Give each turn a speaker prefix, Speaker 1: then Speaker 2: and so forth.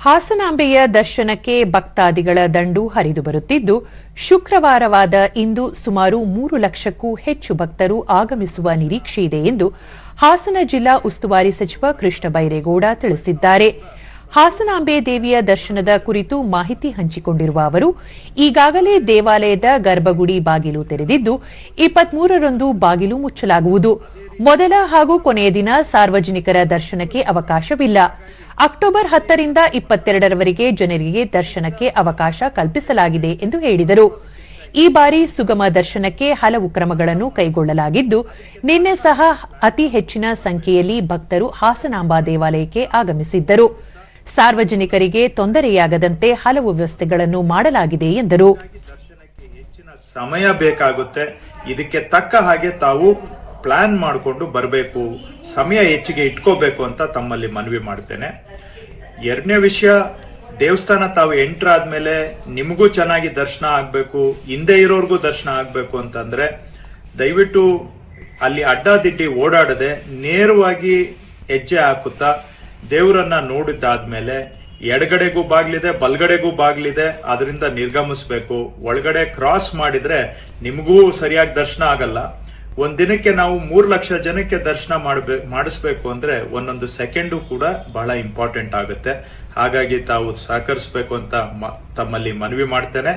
Speaker 1: ಹಾಸನಾಂಬೆಯ ದರ್ಶನಕ್ಕೆ ಭಕ್ತಾದಿಗಳ ದಂಡು ಹರಿದು ಬರುತ್ತಿದ್ದು, ಶುಕ್ರವಾರವಾದ ಇಂದು ಸುಮಾರು ಮೂರು ಲಕ್ಷಕ್ಕೂ ಹೆಚ್ಚು ಭಕ್ತರು ಆಗಮಿಸುವ ನಿರೀಕ್ಷೆ ಇದೆ ಎಂದು ಹಾಸನ ಜಿಲ್ಲಾ ಉಸ್ತುವಾರಿ ಸಚಿವ ಕೃಷ್ಣ ಬೈರೇಗೌಡ ತಿಳಿಸಿದ್ದಾರೆ. ಹಾಸನಾಂಬೆ ದೇವಿಯ ದರ್ಶನದ ಕುರಿತು ಮಾಹಿತಿ ಹಂಚಿಕೊಂಡಿರುವ ಅವರು, ಈಗಾಗಲೇ ದೇವಾಲಯದ ಗರ್ಭಗುಡಿ ಬಾಗಿಲು ತೆರೆದಿದ್ದು, ಇಪ್ಪತ್ಮೂರರಂದು ಬಾಗಿಲು ಮುಚ್ಚಲಾಗುವುದು. ಮೊದಲ ಹಾಗೂ ಕೊನೆಯ ದಿನ ಸಾರ್ವಜನಿಕರ ದರ್ಶನಕ್ಕೆ ಅವಕಾಶವಿಲ್ಲ. ಅಕ್ಟೋಬರ್ ಹತ್ತರಿಂದ ಇಪ್ಪತ್ತೆರಡರವರೆಗೆ ಜನರಿಗೆ ದರ್ಶನಕ್ಕೆ ಅವಕಾಶ ಕಲ್ಪಿಸಲಾಗಿದೆ ಎಂದು ಹೇಳಿದರು. ಈ ಬಾರಿ ಸುಗಮ ದರ್ಶನಕ್ಕೆ ಹಲವು ಕ್ರಮಗಳನ್ನು ಕೈಗೊಳ್ಳಲಾಗಿದ್ದು, ನಿನ್ನೆ ಸಹ ಅತಿ ಹೆಚ್ಚಿನ ಸಂಖ್ಯೆಯಲ್ಲಿ ಭಕ್ತರು ಹಾಸನಾಂಬಾ ದೇವಾಲಯಕ್ಕೆ ಆಗಮಿಸಿದ್ದರು. ಸಾರ್ವಜನಿಕರಿಗೆ ತೊಂದರೆಯಾಗದಂತೆ ಹಲವು ವ್ಯವಸ್ಥೆಗಳನ್ನು ಮಾಡಲಾಗಿದೆ ಎಂದರು.
Speaker 2: ಸಮಯ ಬೇಕಾಗುತ್ತೆ. ಇದಕ್ಕೆ ತಕ್ಕ ಹಾಗೆ ತಾವು ಪ್ಲಾನ್ ಮಾಡಿಕೊಂಡು ಬರಬೇಕು, ಸಮಯ ಹೆಚ್ಚಿಗೆ ಇಟ್ಕೋಬೇಕು ಅಂತ ತಮ್ಮಲ್ಲಿ ಮನವಿ ಮಾಡ್ತೇನೆ. ಎರಡನೇ ವಿಷಯ, ದೇವಸ್ಥಾನ ತಾವು ಎಂಟ್ರ್ ಆದ್ಮೇಲೆ ನಿಮಗೂ ಚೆನ್ನಾಗಿ ದರ್ಶನ ಆಗಬೇಕು, ಹಿಂದೆ ಇರೋರ್ಗೂ ದರ್ಶನ ಆಗಬೇಕು ಅಂತಂದ್ರೆ, ದಯವಿಟ್ಟು ಅಲ್ಲಿ ಅಡ್ಡಾದಿಡ್ಡಿ ಓಡಾಡದೆ ನೇರವಾಗಿ ಹೆಜ್ಜೆ ಹಾಕುತ್ತಾ ದೇವರನ್ನ ನೋಡಿದ್ದಾದ್ಮೇಲೆ ಎಡಗಡೆಗೂ ಬಾಗ್ಲಿದೆ, ಬಲ್ಗಡೆಗೂ ಬಾಗ್ಲಿದೆ, ಅದರಿಂದ ನಿರ್ಗಮಿಸ್ಬೇಕು. ಒಳಗಡೆ ಕ್ರಾಸ್ ಮಾಡಿದ್ರೆ ನಿಮಗೂ ಸರಿಯಾಗಿ ದರ್ಶನ ಆಗಲ್ಲ. ಒಂದ್ ದಿನಕ್ಕೆ ನಾವು ಮೂರ್ ಲಕ್ಷ ಜನಕ್ಕೆ ದರ್ಶನ ಮಾಡಬೇಕು ಮಾಡಿಸ್ಬೇಕು ಅಂದ್ರೆ ಒಂದೊಂದು ಸೆಕೆಂಡು ಕೂಡ ಬಹಳ ಇಂಪಾರ್ಟೆಂಟ್ ಆಗುತ್ತೆ. ಹಾಗಾಗಿ ತಾವು ಸಹಕರಿಸಬೇಕು ಅಂತ ತಮ್ಮಲ್ಲಿ ಮನವಿ ಮಾಡ್ತೇನೆ.